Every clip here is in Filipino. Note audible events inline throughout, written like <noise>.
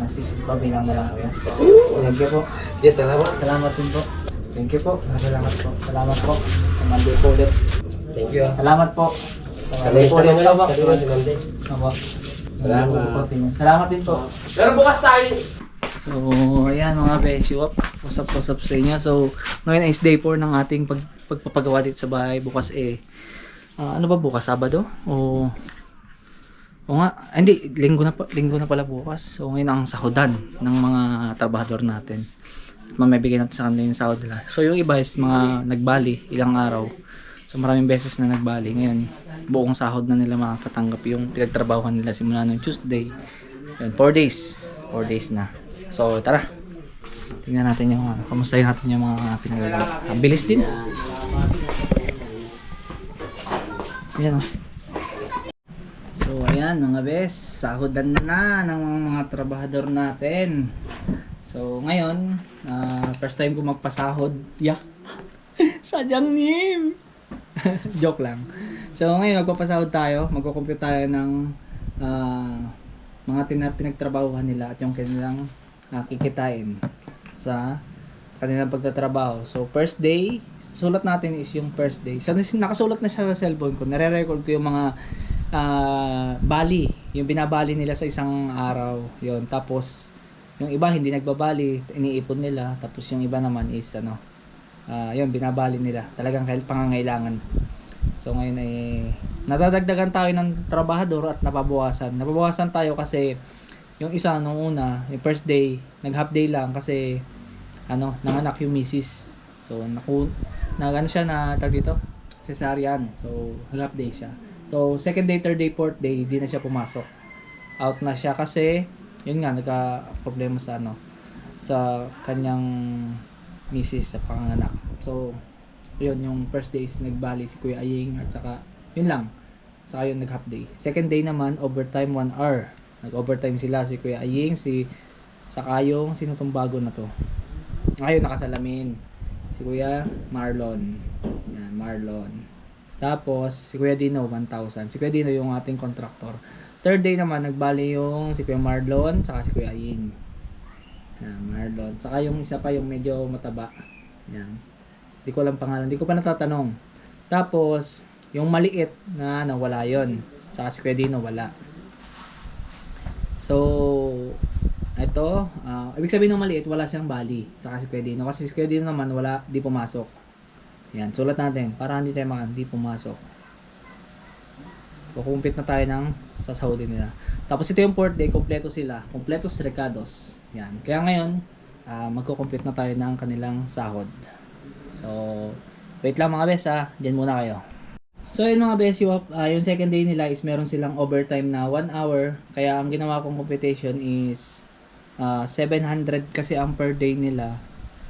Na 60 pa bilang na lang kuya. Thank you po. Yes, salamat. Salamat din po. Thank you po. Salamat po. Salamat po. Sa Monday po ulit. Thank you. Salamat po. Sa Monday po ulit. Opo. Opo. Salamat. Salamat din po. Pero bukas tayo. So, ayan mga. What's up, up sa inyo. So, ngayon is day 4 ng ating pag, pagpapagawa dito sa bahay. Bukas eh, ah, ano ba bukas? Sabado? O, o nga, ah, hindi, linggo na, linggo na pala bukas. So, ngayon ang sahudan ng mga trabahador natin. At mamibigay natin sa kanila yung sahod nila. So, yung iba is mga nagbali, ilang araw. So, maraming beses na nagbali. Ngayon, buong sahod na nila makakatanggap yung pinagtrabahuhan nila simula noong Tuesday. Yun, 4 days. 4 days na. So, tara. Tingnan natin yung ano, kamustahin natin yung mga pinagagawa. Ang bilis din. Ayan o. Ayan mga bes. Sahodan na ng mga trabahador natin. So, ngayon, ah, first time ko magpasahod. Yeah. <laughs> Sadyang nim. <laughs> Joke lang. So, ngayon magpapasahod tayo. Magkukompute tayo ng ah, mga tina- pinagtrabahuhan nila at yung kanilang ah, kikitain sa kanilang pagtatrabaho. So, first day, sulat natin is yung first day. So, nakasulat na siya sa cellphone ko. Nare-record ko yung mga ah, bali. Yung binabali nila sa isang araw. yon Tapos, yung iba hindi nagbabali, iniipon nila. Tapos yung iba naman is ano, ah yun, binabali nila. Talagang kail pangangailangan. So ngayon ay nadadagdagan tayo ng trabahador at napabawasan. Napabawasan tayo kasi yung isa nung una, yung first day, nag half day lang kasi ano, nanganak yung misis. So naku nag ano siya na tag dito, cesarean. So half day siya. So second day, third day, fourth day, di na siya pumasok. Out na siya kasi yun nga nagka problema sa ano sa kanyang misis sa panganak. So yun yung first days nagbali si Kuya Aying at saka yun lang. Saka yun nag half day. Second day naman overtime 1 hour. Nag overtime sila si Kuya Aying, si saka yung sino tong bago na to. Ayun nakasalamin. Si Kuya Marlon. Yan, Marlon. Tapos si Kuya Dino 1,000. Si Kuya Dino yung ating contractor. Third day naman nagbali yung si Kuya Marlon saka si Kuya Aying. Yan, Marlon. Saka yung isa pa yung medyo mataba. Yan. Hindi ko alam pangalan. Hindi ko pa natatanong. Tapos, yung maliit na nawala yon Saka si Kuya Dino wala. So, ito, ah, ibig sabihin ng maliit, wala siyang bali. Saka si Kuya Dino. Kasi si Kuya Dino naman, wala, di pumasok. Yan, sulat natin. Para hindi tayo makan, di pumasok. So, kumpit na tayo ng sasahodin nila. Tapos ito yung fourth day, kompleto sila. Kompletos recados. Yan. Kaya ngayon, ah, magko-compute na tayo ng kanilang sahod. So, wait lang mga bes ha. Diyan muna kayo. So yun mga bes, yung, ah, yung second day nila is meron silang overtime na 1 hour. Kaya ang ginawa kong computation is ah, 700 kasi ang per day nila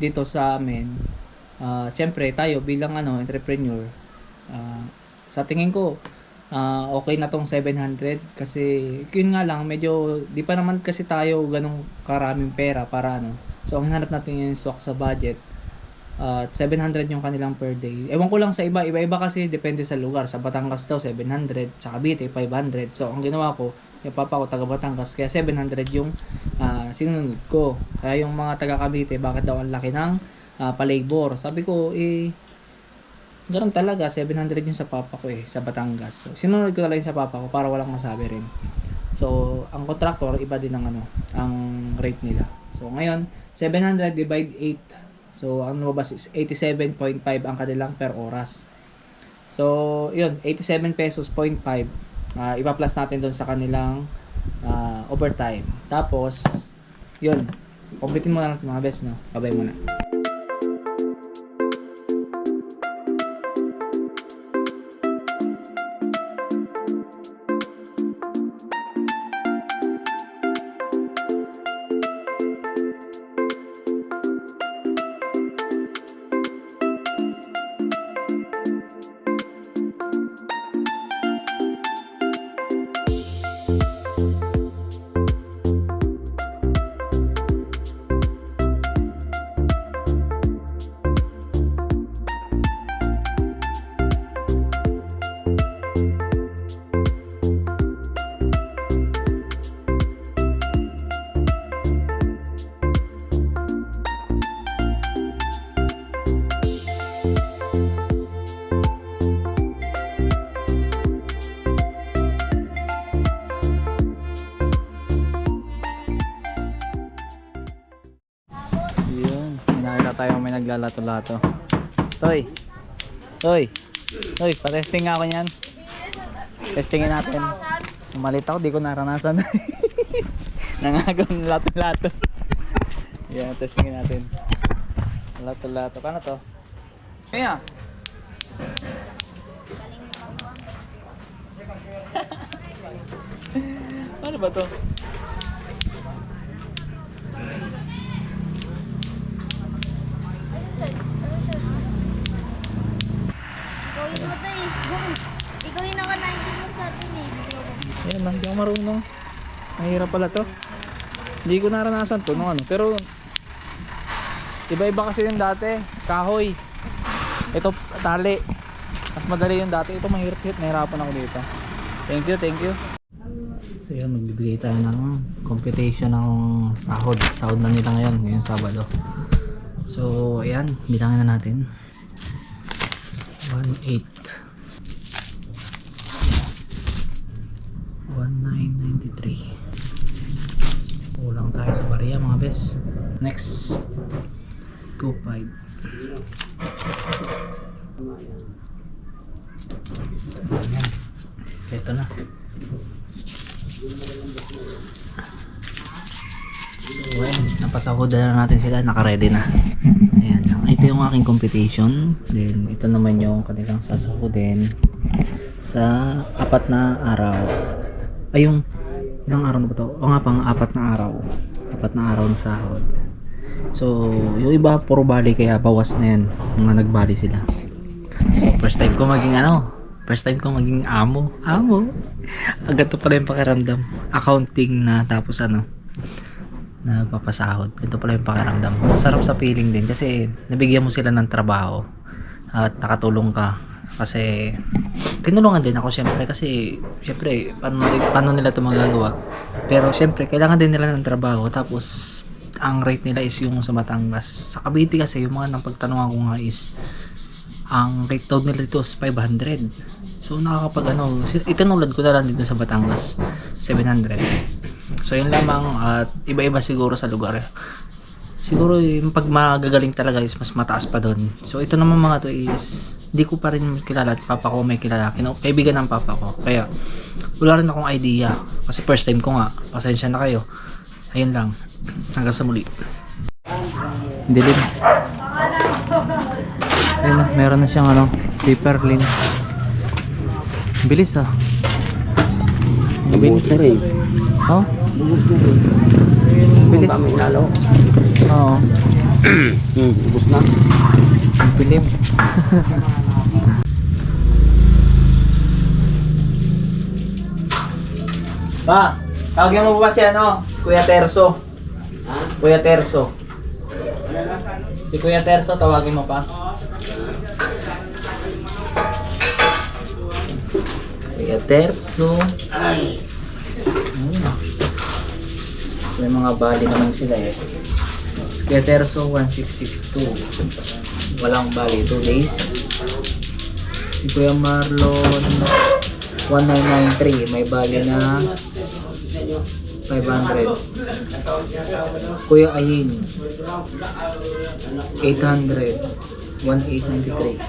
dito sa amin. Ah, Siyempre, tayo bilang ano, entrepreneur, ah, sa tingin ko, ah, okay na tong 700 kasi yun nga lang, medyo di pa naman kasi tayo ganong karaming pera para ano. So, ang hinanap natin yung swak sa budget. At 700 yung kanilang per day. Ewan ko lang sa iba, iba-iba kasi depende sa lugar. Sa Batangas daw 700, sa Cavite 500. So ang ginawa ko, yung papa ko taga Batangas, kaya 700 yung ah, sinunod ko. Kaya yung mga taga Cavite, bakit daw ang laki ng ah, palabor? Sabi ko, eh, Ganun talaga, 700 yung sa papa ko eh, sa Batangas. So, sinunod ko talaga yung sa papa ko para walang masabi rin. So, ang contractor, iba din ang ano, ang rate nila. So, ngayon, 700 divide 8. So, ang lumabas is 87.5 ang kanilang per oras. So, yun, 87 pesos 0.5. Uh, ipa-plus natin doon sa kanilang ah, overtime. Tapos, yun, completein muna natin mga best, no? Babay muna. Naglalato-lato. Toy. Toy. Toy, pa-testing nga ako niyan. Testingin natin. Umalit ako, di ko naranasan. <laughs> Nangagaw ng lato-lato. <laughs> Yan, testingin natin. Lato-lato. Paano to? Kaya. <laughs> Paano ba to? Ikaw yung mata eh. Ikaw yung naka-19 mo sa atin eh. Yan hindi ako marunong. Mahirap pala to. Hindi ko naranasan to nung ano. Pero, iba-iba kasi yung dati. Kahoy. Ito, tali. Mas madali yung dati. Ito mahirap hit. Nahirapan ako dito. Thank you, thank you. So yun, magbibigay tayo ng computation ng sahod. Sahod na nila ngayon, ngayong Sabado. So, ayan, bilangin na natin. 1.8 1993 Kulang tayo sa bariya mga bes. Next. 25 Ayan. Ito na So ayan, napasahoda na natin sila, naka-ready na. Ayan, ito yung aking computation. Then ito naman yung kanilang sasahodin sa apat na araw. Ay yung ilang araw na ba to? O nga pang apat na araw. Apat na araw na sahod. So, yung iba puro bali kaya bawas na yan. Mga nagbali sila. So, first time ko maging ano, first time ko maging amo. Amo. Agad to pala yung pakiramdam. Accounting na tapos ano, nagpapasahod. Ito pala yung pakiramdam. Masarap sa feeling din kasi nabigyan mo sila ng trabaho at nakatulong ka. Kasi tinulungan din ako syempre kasi syempre paano, paano nila ito magagawa. Pero syempre kailangan din nila ng trabaho tapos ang rate nila is yung sa Batangas. Sa Cavite kasi yung mga nang pagtanungan ko nga is ang rate daw nila dito is 500. So nakakapag ano, itinulad ko na lang dito sa Batangas 700. So yun lamang at iba-iba siguro sa lugar. Siguro yung pag magagaling talaga is mas mataas pa doon. So ito naman mga to is di ko pa rin kilala at papa ko may kilala. Kino, kaibigan ng papa ko. Kaya wala rin akong idea. Kasi first time ko nga. Pasensya na kayo. Ayun lang. Hanggang sa muli. Dilim. Ayun na, meron na siyang ano, zipper link. Bilis ah. Bilis. Oh? Bilis. Kami lalo. Oo. <clears throat> Hmm, ubus na. Ang Pilim. ba, <laughs> tawagin mo ba si ano? Kuya Terso. Kuya Terso. Si Kuya Terso, tawagin mo pa. Kuya Terso. Ayun. May mga bali naman sila eh. Kuya Terso 1662. Walang bali, 2 days. Si Kuya Marlon 1993, may bali na 500. Kuya Ayin 800 1893.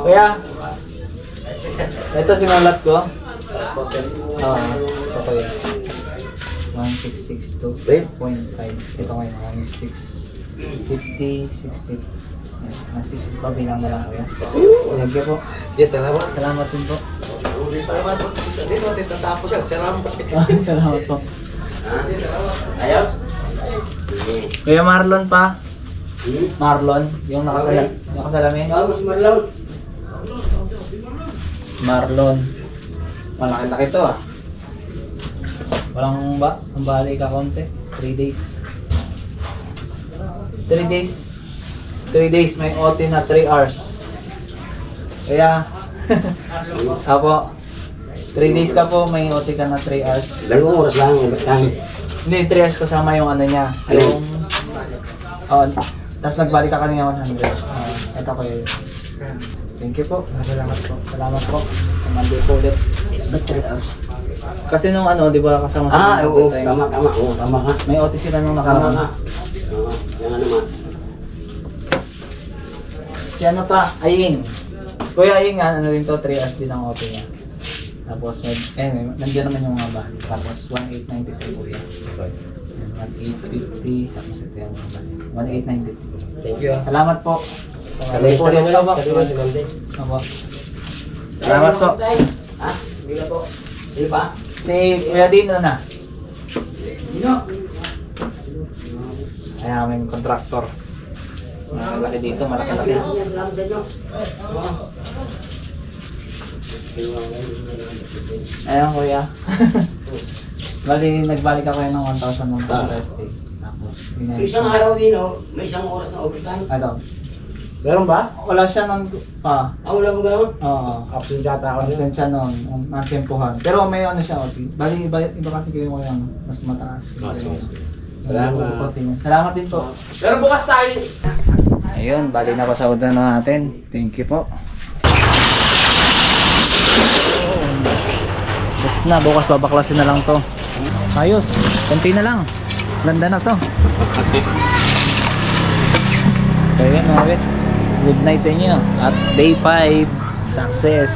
Kuya, ito sinulat ko. Oo, ito ko yun. 1662.5. Ito ngayon, 1650, 60. Mga 60 pa bilang na lang ko yan. You po. Yes, salamat. Salamat din po. Salamat po. Dito, tatapos yan. Salamat. Salamat po. Ayos? Kuya Marlon pa. Marlon, yung nakasala, nakasalamin. Bagus, Marlon. Marlon. Malaki laki to ah. Walang ba? Ang bali ka konti. 3 days. 3 days. 3 days may OT na 3 hours. Kaya, <laughs> Apo, 3 days ka po, may OT ka na 3 hours. Dalawang oras lang. Lang. Hindi, 3 hours kasama yung ano niya. Yung, oh, tapos nagbalik ka kanina 100. Uh, ito ko yun. Thank you po. Salamat po. Salamat po. Sa Monday po ulit. Ba't 3 hours? Kasi nung ano, di ba kasama Ah, mga oo, tama, tama, oo, tama ka. May OT sila nung Tama nakaraan. ka. Oo, yan nga naman. Si ano pa, Aying. Kuya Aying nga, ano rin to, 3 hours din ang OT niya. Tapos, may, eh, may, nandiyan naman yung mga bali. Tapos, 1,893 kuya. Yan, 1,850. Tapos, ito yung mga bali. 1,893. Thank you. ah. Salamat po. Sabi po si Day. Opo. Salamat po. Ha? Bila po. Di ba? Si Kuya Dino na. Dino. Ay, aming kontraktor. Malaki dito, malaki-laki. Ayan kuya. <laughs> Bali, nagbalik ako yun ng 1,000 ng Ah. Tapos, Isang araw din, oh, may isang oras na overtime. Ano? Meron ba? Wala siya nang... Ah, Ah, wala mo gano'n? oo. Absent yata Absent siya noon, um, natempohan. Pero may ano siya, OT. Bali, iba, iba kasi kayo yung mas mataas. Ah, sige, sige. Salamat. Salamat. Salamat din po. Pero bukas tayo. Ayun, bali na pasahod na natin. Thank you po. Basta na, bukas babaklasin na lang to. Ayos, konti na lang. Ganda na to. So yun mga guys, good night sa inyo. At day 5, success.